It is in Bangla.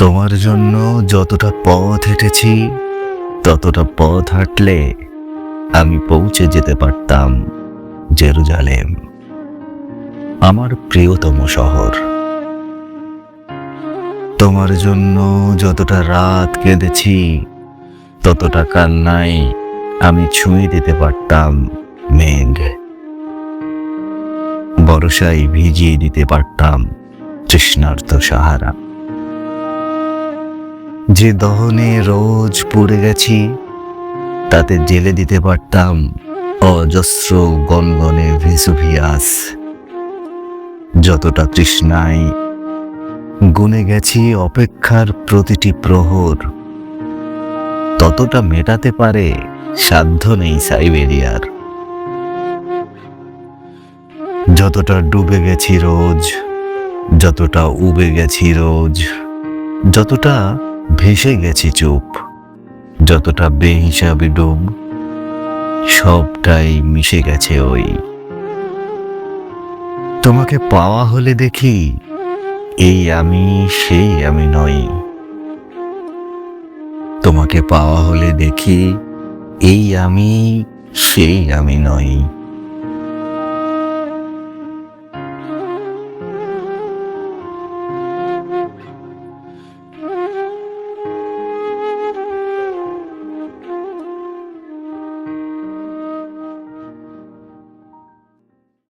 তোমার জন্য যতটা পথ হেঁটেছি, ততটা পথ হাঁটলে আমি পৌঁছে যেতে পারতাম জেরুজালেম, আমার প্রিয়তম শহর। তোমার জন্য যতটা রাত কেঁদেছি, ততটা কান্নায় আমি ছুঁয়ে দিতে পারতাম মেঘ। বরসায় ভিজিয়ে দিতে পারতাম তৃষ্ণার্ত সাহারা। যে দহনে রোজ পড়ে গেছি, তাতে জেলে দিতে পারতাম অজস্র গনগনে ভেসুভিয়াস যতটা তৃষ্ণায় গুনে গেছি অপেক্ষার প্রতিটি প্রহর, ততটা মেটাতে পারে সাধ্য নেই সাইবেরিয়ার। যতটা ডুবে গেছি রোজ, যতটা উবে গেছি রোজ, যতটা ভেসে গেছি চুপ। যতটা বেহিসাবে ডুব সবটাই মিশে গেছে ওই। তোমাকে পাওয়া হলে দেখি, এই আমি, সেই আমি নই। তোমাকে পাওয়া হলে দেখি, এই আমি, সেই আমি নই।